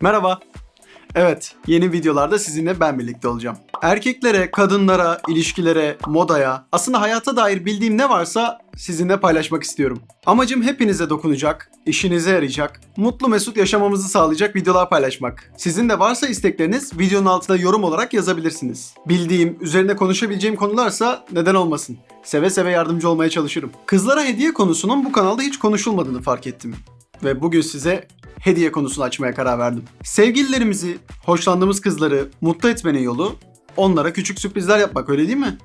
Merhaba. Evet, yeni videolarda sizinle ben birlikte olacağım. Erkeklere, kadınlara, ilişkilere, modaya, aslında hayata dair bildiğim ne varsa sizinle paylaşmak istiyorum. Amacım hepinize dokunacak, işinize yarayacak, mutlu mesut yaşamamızı sağlayacak videolar paylaşmak. Sizin de varsa istekleriniz videonun altına yorum olarak yazabilirsiniz. Bildiğim, üzerine konuşabileceğim konularsa neden olmasın. Seve seve yardımcı olmaya çalışırım. Kızlara hediye konusunun bu kanalda hiç konuşulmadığını fark ettim. Ve bugün size hediye konusunu açmaya karar verdim. Sevgililerimizi, hoşlandığımız kızları mutlu etmenin yolu onlara küçük sürprizler yapmak öyle değil mi?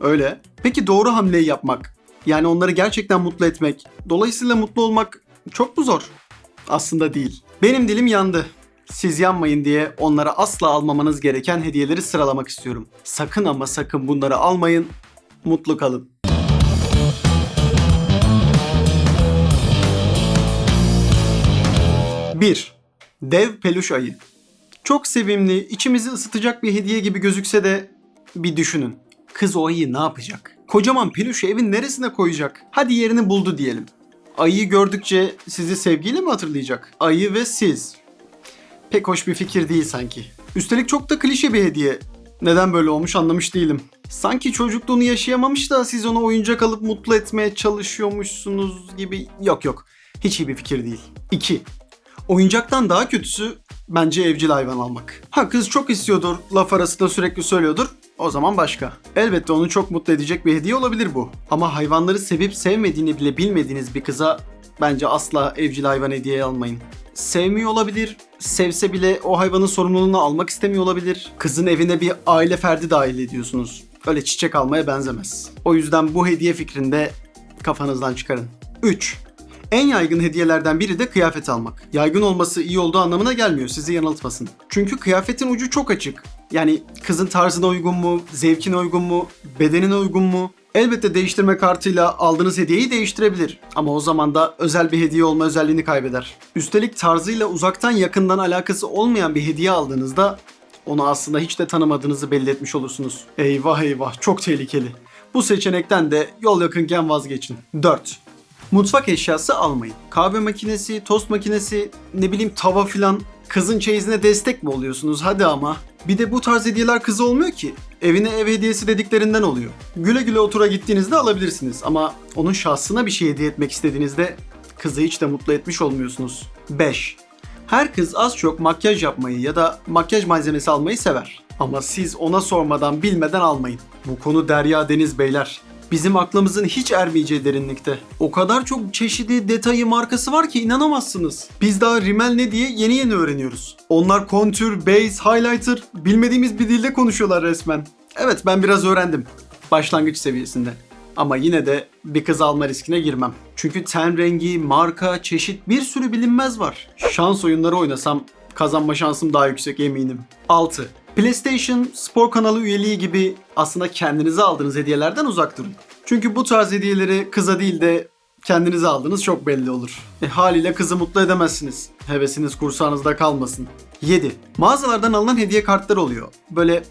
Öyle. Peki doğru hamleyi yapmak, yani onları gerçekten mutlu etmek, dolayısıyla mutlu olmak çok mu zor? Aslında değil. Benim dilim yandı. Siz yanmayın diye onlara asla almamanız gereken hediyeleri sıralamak istiyorum. Sakın ama sakın bunları almayın. Mutlu kalın. 1. Dev peluş ayı. Çok sevimli, içimizi ısıtacak bir hediye gibi gözükse de bir düşünün. Kız o ayıyı ne yapacak? Kocaman peluşu evin neresine koyacak? Hadi yerini buldu diyelim. Ayıyı gördükçe sizi sevgiyle mi hatırlayacak? Ayı ve siz. Pek hoş bir fikir değil sanki. Üstelik çok da klişe bir hediye. Neden böyle olmuş anlamış değilim. Sanki çocukluğunu yaşayamamış da siz ona oyuncak alıp mutlu etmeye çalışıyormuşsunuz gibi. Yok yok. Hiç iyi bir fikir değil. 2. Oyuncaktan daha kötüsü bence evcil hayvan almak. Ha kız çok istiyordur, laf arasında sürekli söylüyordur. O zaman başka. Elbette onu çok mutlu edecek bir hediye olabilir bu. Ama hayvanları sevip sevmediğini bile bilmediğiniz bir kıza bence asla evcil hayvan hediye almayın. Sevmiyor olabilir, sevse bile o hayvanın sorumluluğunu almak istemiyor olabilir. Kızın evine bir aile ferdi dahil ediyorsunuz. Öyle çiçek almaya benzemez. O yüzden bu hediye fikrinde kafanızdan çıkarın. 3. En yaygın hediyelerden biri de kıyafet almak. Yaygın olması iyi olduğu anlamına gelmiyor sizi yanıltmasın. Çünkü kıyafetin ucu çok açık. Yani kızın tarzına uygun mu, zevkine uygun mu, bedenine uygun mu? Elbette değiştirme kartıyla aldığınız hediyeyi değiştirebilir. Ama o zaman da özel bir hediye olma özelliğini kaybeder. Üstelik tarzıyla uzaktan yakından alakası olmayan bir hediye aldığınızda onu aslında hiç de tanımadığınızı belli etmiş olursunuz. Eyvah eyvah çok tehlikeli. Bu seçenekten de yol yakınken vazgeçin. 4. Mutfak eşyası almayın. Kahve makinesi, tost makinesi, ne bileyim tava filan kızın çeyizine destek mi oluyorsunuz hadi ama. Bir de bu tarz hediyeler kızı olmuyor ki. Evine ev hediyesi dediklerinden oluyor. Güle güle otura gittiğinizde alabilirsiniz ama onun şahsına bir şey hediye etmek istediğinizde kızı hiç de mutlu etmiş olmuyorsunuz. 5. Her kız az çok makyaj yapmayı ya da makyaj malzemesi almayı sever. Ama siz ona sormadan bilmeden almayın. Bu konu derya deniz beyler. Bizim aklımızın hiç ermeyeceği derinlikte. O kadar çok çeşidi, detayı, markası var ki inanamazsınız. Biz daha rimel ne diye yeni yeni öğreniyoruz. Onlar kontür, base, highlighter bilmediğimiz bir dilde konuşuyorlar resmen. Evet ben biraz öğrendim. Başlangıç seviyesinde. Ama yine de bir kız alma riskine girmem. Çünkü ten rengi, marka, çeşit bir sürü bilinmez var. Şans oyunları oynasam kazanma şansım daha yüksek eminim. 6. PlayStation, spor kanalı üyeliği gibi aslında kendinize aldığınız hediyelerden uzak durun. Çünkü bu tarz hediyeleri kıza değil de kendinize aldığınız çok belli olur. E, haliyle kızı mutlu edemezsiniz. Hevesiniz kursağınızda kalmasın. 7. Mağazalardan alınan hediye kartları oluyor. Böyle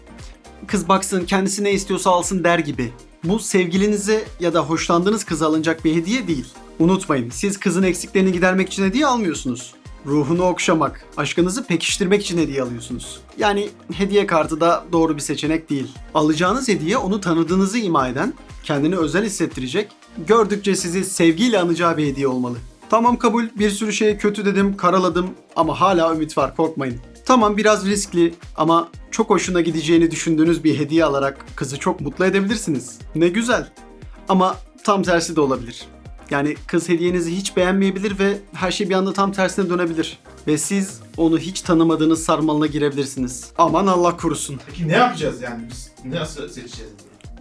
kız baksın kendisi ne istiyorsa alsın der gibi. Bu sevgilinize ya da hoşlandığınız kıza alınacak bir hediye değil. Unutmayın siz kızın eksiklerini gidermek için hediye almıyorsunuz. Ruhunu okşamak, aşkınızı pekiştirmek için hediye alıyorsunuz. Yani hediye kartı da doğru bir seçenek değil. Alacağınız hediye onu tanıdığınızı ima eden, kendini özel hissettirecek, gördükçe sizi sevgiyle anacağı bir hediye olmalı. Tamam kabul, bir sürü şeye kötü dedim, karaladım ama hala ümit var, korkmayın. Tamam biraz riskli ama çok hoşuna gideceğini düşündüğünüz bir hediye alarak kızı çok mutlu edebilirsiniz. Ne güzel. Ama tam tersi de olabilir. Yani kız hediyenizi hiç beğenmeyebilir ve her şey bir anda tam tersine dönebilir. Ve siz onu hiç tanımadığınız sarmalına girebilirsiniz. Aman Allah korusun. Peki ne yapacağız yani biz? Nasıl seçeceğiz?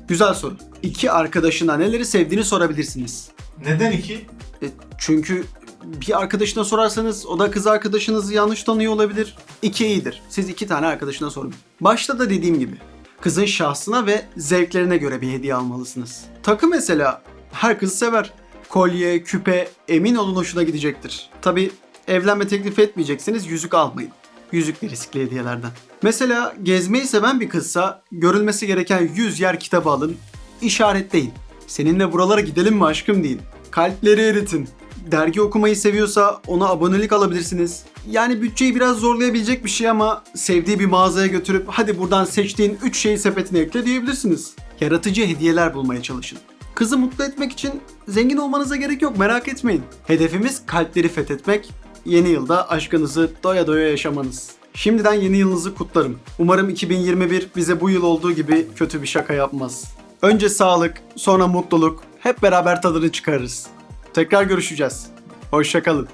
Güzel soru. İki arkadaşına neleri sevdiğini sorabilirsiniz. Neden iki? E, çünkü bir arkadaşına sorarsanız o da kız arkadaşınızı yanlış tanıyor olabilir. İki iyidir. Siz iki tane arkadaşına sorun. Başta da dediğim gibi kızın şahsına ve zevklerine göre bir hediye almalısınız. Takı mesela her kız sever. Kolye, küpe emin olun hoşuna gidecektir. Tabi evlenme teklif etmeyeceksiniz yüzük almayın. Yüzük de riskli hediyelerden. Mesela gezmeyi seven bir kızsa görülmesi gereken 100 yer kitabı alın, işaretleyin. Seninle buralara gidelim mi aşkım deyin. Kalpleri eritin. dergi okumayı seviyorsa ona abonelik alabilirsiniz. Yani bütçeyi biraz zorlayabilecek bir şey ama sevdiği bir mağazaya götürüp hadi buradan seçtiğin 3 şeyi sepetine ekle diyebilirsiniz. Yaratıcı hediyeler bulmaya çalışın. Kızı mutlu etmek için zengin olmanıza gerek yok merak etmeyin. Hedefimiz kalpleri fethetmek, yeni yılda aşkınızı doya doya yaşamanız. Şimdiden yeni yılınızı kutlarım. Umarım 2021 bize bu yıl olduğu gibi kötü bir şaka yapmaz. Önce sağlık, sonra mutluluk. Hep beraber tadını çıkarırız. Tekrar görüşeceğiz. Hoşçakalın.